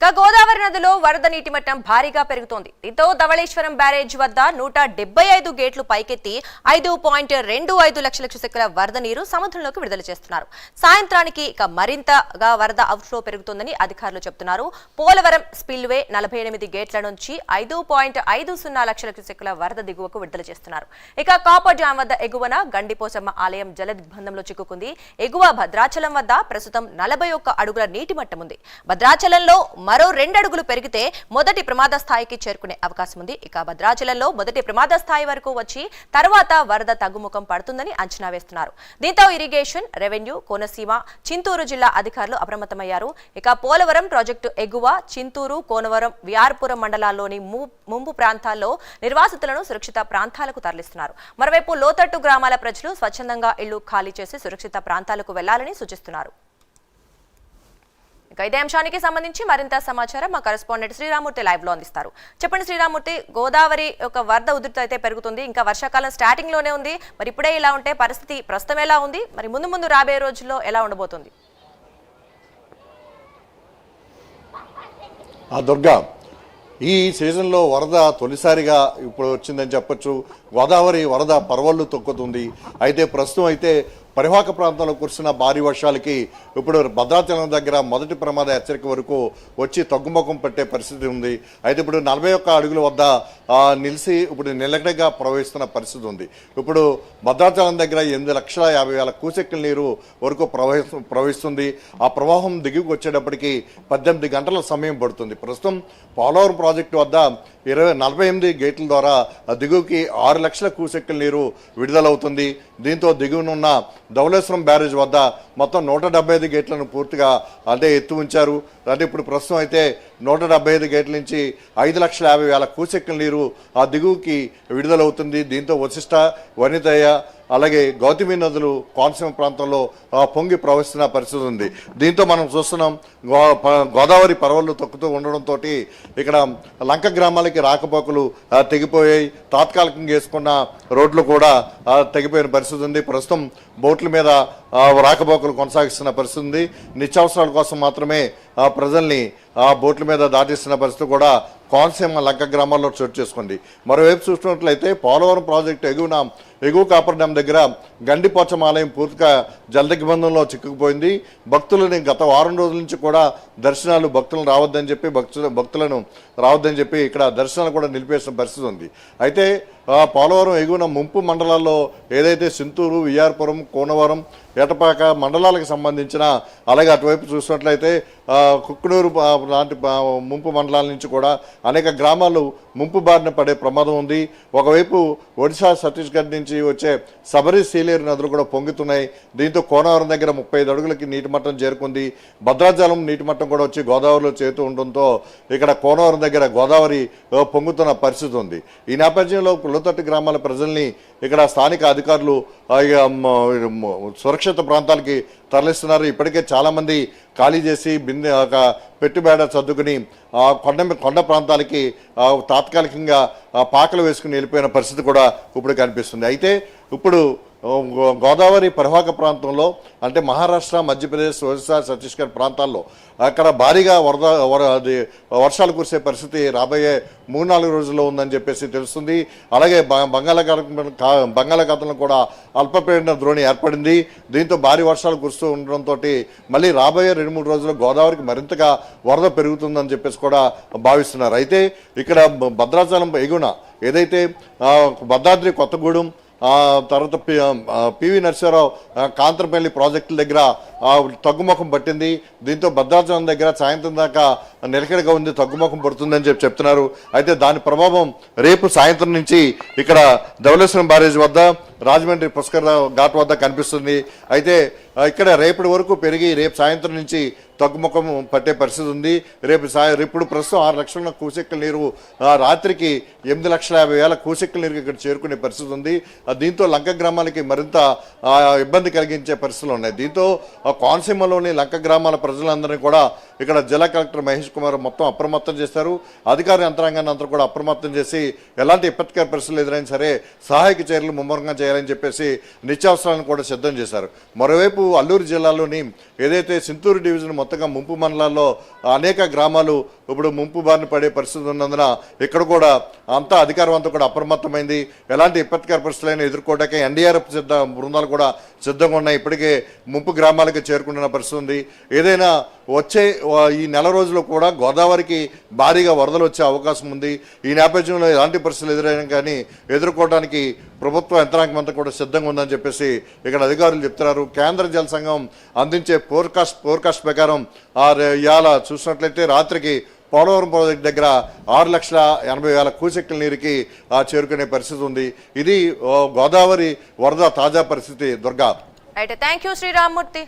ఇక గోదావరి నదిలో వరద నీటి మట్టం భారీగా పెరుగుతోంది. దీంతో ధవళేశ్వరం బ్యారేజ్ వద్ద నూట డెబ్బై ఐదు గేట్లు పైకెత్తి ఐదు పాయింట్ రెండు ఐదు లక్షల క్యూసెక్కుల వరద నీరు సముద్రంలోకి విడుదల చేస్తున్నారు. సాయంత్రానికి ఇక మరింతగా వరద అవుట్ఫ్లో పెరుగుతుందని అధికారులు చెబుతున్నారు. పోలవరం స్పిల్వే నలభై ఎనిమిది గేట్ల నుంచి ఐదు పాయింట్ ఐదు సున్నా లక్షల క్యూసెక్కుల వరద దిగువకు విడుదల చేస్తున్నారు. ఇక కాపర్ డ్యాం వద్ద ఎగువన గండిపోసమ్మ ఆలయం జల దిగ్బంధంలో చిక్కుకుంది. ఎగువ భద్రాచలం వద్ద ప్రస్తుతం నలభై ఒక్క అడుగుల నీటి మట్టం ఉంది భద్రాచలంలో మరో రెండు అడుగులు పెరిగితే మొదటి ప్రమాద స్థాయికి చేరుకునే అవకాశం ఉంది. ఇక భద్రాచలంలో మొదటి ప్రమాద స్థాయి వరకు వచ్చి తర్వాత వరద తగ్గుముఖం పడుతుందని అంచనా వేస్తున్నారు. దీంతో ఇరిగేషన్ రెవెన్యూ కోనసీమ చింతూరు జిల్లా అధికారులు అప్రమత్తమయ్యారు. ఇక పోలవరం ప్రాజెక్టు ఎగువ చింతూరు కోనవరం విఆర్పురం మండలాల్లోని ముంపు ప్రాంతాల్లో నిర్వాసితులను సురక్షిత ప్రాంతాలకు తరలిస్తున్నారు. మరోవైపు లోతట్టు గ్రామాల ప్రజలు స్వచ్ఛందంగా ఇళ్ళు ఖాళీ చేసి సురక్షిత ప్రాంతాలకు వెళ్ళాలని సూచిస్తున్నారు. ఇక ఇదే అంశానికి సంబంధించి మరింత సమాచారం మా కరెస్పాండెంట్ శ్రీరామూర్తి లైవ్లో అందిస్తారు. చెప్పండి శ్రీరామూర్తి గోదావరి యొక్క వరద ఉధృతి అయితే పెరుగుతుంది ఇంకా వర్షాకాలం స్టార్టింగ్లోనే ఉంది మరి ఇప్పుడే ఇలా ఉంటే పరిస్థితి ప్రస్తుతం ఎలా ఉంది మరి ముందు ముందు రాబోయే రోజుల్లో ఎలా ఉండబోతుంది? ఆ దుర్గా ఈ సీజన్లో వరద తొలిసారిగా ఇప్పుడు వచ్చిందని చెప్పొచ్చు. గోదావరి వరద పర్వళ్ళు తొక్కుతుంది. అయితే ప్రస్తుతం అయితే పరివాహక ప్రాంతంలో కురిసిన భారీ వర్షాలకి ఇప్పుడు భద్రాచలం దగ్గర మొదటి ప్రమాద హెచ్చరిక వరకు వచ్చి తగ్గుముఖం పెట్టే పరిస్థితి ఉంది. అయితే ఇప్పుడు నలభై ఒక్క అడుగుల వద్ద నిలిచి ఇప్పుడు నిలకడగా ప్రవహిస్తున్న పరిస్థితి ఉంది. ఇప్పుడు భద్రాచలం దగ్గర ఎనిమిది లక్షల యాభై వేల కూసెక్కల నీరు వరకు ప్రవహి ప్రవహిస్తుంది. ఆ ప్రవాహం దిగుకు వచ్చేటప్పటికి పద్దెనిమిది గంటల సమయం పడుతుంది. ప్రస్తుతం పోలవరం ప్రాజెక్టు వద్ద ఇరవై నలభై ఎనిమిది గేట్ల ద్వారా దిగువకి ఆరు లక్షల కూసెక్కల నీరు విడుదలవుతుంది. దీంతో దిగువనున్న ధవళేశ్వరం బ్యారేజ్ వద్ద మొత్తం నూట డెబ్బై ఐదు గేట్లను పూర్తిగా అదే ఎత్తు ఉంచారు. అంటే ఇప్పుడు ప్రస్తుతం అయితే నూట డెబ్బై ఐదు గేట్ల నుంచి ఐదు లక్షల యాభై వేల కూసెక్కల నీరు ఆ దిగువకి విడుదలవుతుంది. దీంతో వశిష్ట వనితయ్య అలాగే గౌతమి నదులు కోనసీమ ప్రాంతంలో పొంగి ప్రవహిస్తున్న పరిస్థితి ఉంది. దీంతో మనం చూస్తున్నాం గో గోదావరి పర్వలు తొక్కుతూ ఉండడంతో ఇక్కడ లంక గ్రామాలకి రాకపోకలు తెగిపోయాయి. తాత్కాలికంగా వేసుకున్న రోడ్లు కూడా తెగిపోయిన పరిస్థితి ఉంది. ప్రస్తుతం బోట్ల మీద రాకపోకలు కొనసాగిస్తున్న పరిస్థితి ఉంది. నిత్యావసరాల కోసం మాత్రమే ప్రజల్ని ఆ బోట్ల మీద దాటిస్తున్న పరిస్థితి కూడా కోనసీమ లంక గ్రామాల్లో చోటు చేసుకుంది. మరోవైపు చూసుకున్నట్లయితే పోలవరం ప్రాజెక్టు ఎగువన ఎగువ కాపర్ డ్యాం దగ్గర గండిపోచం ఆలయం పూర్తిగా జలదిగ్బంధంలో చిక్కుకుపోయింది. భక్తులని గత వారం రోజుల నుంచి కూడా దర్శనాలు భక్తులను రావద్దని చెప్పి భక్తులను రావద్దని చెప్పి ఇక్కడ దర్శనాలు కూడా నిలిపేసిన పరిస్థితి ఉంది. అయితే పోలవరం ఎగువన ముంపు మండలాల్లో ఏదైతే సింతూరు విఆర్పురం కోనవరం ఏటపాక మండలాలకు సంబంధించిన అలాగే అటువైపు చూసినట్లయితే కుక్కునూరు లాంటి ముంపు మండలాల నుంచి కూడా అనేక గ్రామాలు ముంపు బారిన పడే ప్రమాదం ఉంది. ఒకవైపు ఒడిశా ఛత్తీస్గఢ్ నుంచి వచ్చే సబరి సీలేరు నదులు కూడా పొంగుతున్నాయి. దీంతో కోనవరం దగ్గర ముప్పై ఐదు అడుగులకి నీటి మట్టం చేరుకుంది. భద్రాచలం నీటి మట్టం కూడా వచ్చి గోదావరిలో చేరుతూ ఉండడంతో ఇక్కడ కోనవరం దగ్గర గోదావరి పొంగుతున్న పరిస్థితి ఉంది. ఈ నేపథ్యంలో పుల్లతట్టు గ్రామాల ప్రజల్ని ఇక్కడ స్థానిక అధికారులు సురక్షిత ప్రాంతాలకి తరలిస్తున్నారు. ఇప్పటికే చాలామంది ఖాళీ చేసి బిందె ఒక పెట్టుబేడ సర్దుకుని కొండ కొండ ప్రాంతాలకి తాత్కాలికంగా పాకలు వేసుకుని వెళ్ళిపోయిన పరిస్థితి కూడా ఇప్పుడు కనిపిస్తుంది. అయితే ఇప్పుడు గోదావరి పరివాహక ప్రాంతంలో అంటే మహారాష్ట్ర మధ్యప్రదేశ్ ఒరిస్సా ఛత్తీస్గఢ్ ప్రాంతాల్లో అక్కడ భారీగా వరద వర- అది వర్షాలు కురిసే పరిస్థితి రాబోయే మూడు నాలుగు రోజుల్లో ఉందని చెప్పేసి తెలుస్తుంది. అలాగే బ- బంగాళాఖాతం బంగాళాఖాతంలో కూడా అల్పపీడన ద్రోణి ఏర్పడింది. దీంతో భారీ వర్షాలు కురుస్తూ ఉండడంతో మళ్ళీ రాబోయే రెండు మూడు రోజుల్లో గోదావరికి మరింతగా వరద పెరుగుతుందని చెప్పేసి కూడా భావిస్తున్నారు. అయితే ఇక్కడ భద్రాచలం ఎగున ఏదైతే భద్రాద్రి కొత్తగూడెం తర్వాత పి- పివి నరసింహారావు కాంతరపల్లి ప్రాజెక్టుల దగ్గర తగ్గుముఖం పట్టింది. దీంతో భద్రాచలం దగ్గర సాయంత్రం దాకా నిలకడగా ఉంది తగ్గుముఖం పడుతుందని చెప్పి చెప్తున్నారు. అయితే దాని ప్రభావం రేపు సాయంత్రం నుంచి ఇక్కడ ధవళేశ్వరం బ్యారేజ్ వద్ద రాజమండ్రి పుష్కర ఘాట్ వద్ద కనిపిస్తుంది. అయితే ఇక్కడ రేపటి వరకు పెరిగి రేపు సాయంత్రం నుంచి తగ్గుముఖం పట్టే పరిస్థితి ఉంది. రేపు సాయం ఇప్పుడు ప్రస్తుతం ఆరు లక్షల కూసెక్కల నీరు ఆ, రాత్రికి ఎనిమిది లక్షల యాభై వేల కూసెక్కల నీరు ఇక్కడ చేరుకునే పరిస్థితి ఉంది. దీంతో లంక గ్రామాలకి మరింత ఇబ్బంది కలిగించే పరిస్థితులు ఉన్నాయి. దీంతో కోనసీమలోని లంక గ్రామాల ప్రజలందరినీ కూడా ఇక్కడ జిల్లా కలెక్టర్ మహేష్ కుమార్ మొత్తం అప్రమత్తం చేశారు అధికార యంత్రాంగాన్ని అంతా కూడా అప్రమత్తం చేసి ఎలాంటి ఇప్పటికే పరిస్థితులు ఎదురైనా సరే సహాయక చర్యలు ముమ్మరంగా చేయాలి. చేయాలని చెప్పేసి నిత్యావసరాలను కూడా సిద్ధం చేశారు. మరోవైపు అల్లూరు జిల్లాలోని ఏదైతే సింతూరు డివిజన్ మొత్తంగా ముంపు మండలాల్లో అనేక గ్రామాలు ఇప్పుడు ముంపు బారిన పడే పరిస్థితి ఉన్నందున ఇక్కడ కూడా అంతా అధికారం అంతా కూడా అప్రమత్తమైంది. ఎలాంటి విపత్కర పరిస్థితులైనా ఎదుర్కోవడానికి ఎన్డీఆర్ఎఫ్ సిద్ధ బృందాలు కూడా సిద్ధంగా ఉన్నాయి. ఇప్పటికే ముంపు గ్రామాలకు చేరుకుంటున్న పరిస్థితి ఉంది. ఏదైనా వచ్చే ఈ నెల రోజుల్లో కూడా గోదావరికి భారీగా వరదలు వచ్చే అవకాశం ఉంది. ఈ నేపథ్యంలో ఎలాంటి పరిస్థితులు ఎదురైనా కానీ ఎదుర్కోవడానికి ప్రభుత్వ యంత్రాంగం అంతా కూడా సిద్ధంగా ఉందని చెప్పేసి ఇక్కడ అధికారులు చెప్తున్నారు. కేంద్ర జల సంఘం అందించే ఫోర్కాస్ట్ ఫోర్కాస్ట్ ప్రకారం ఆ ఇవాళ చూసినట్లయితే రాత్రికి పోలవరం ప్రాజెక్ట్ దగ్గర ఆరు లక్షల ఎనభై వేల కూచెక్కల నీరుకి చేరుకునే పరిస్థితి ఉంది. ఇది గోదావరి వరద తాజా పరిస్థితి దుర్గా. అయితే థ్యాంక్ యూ శ్రీరామ్మూర్తి.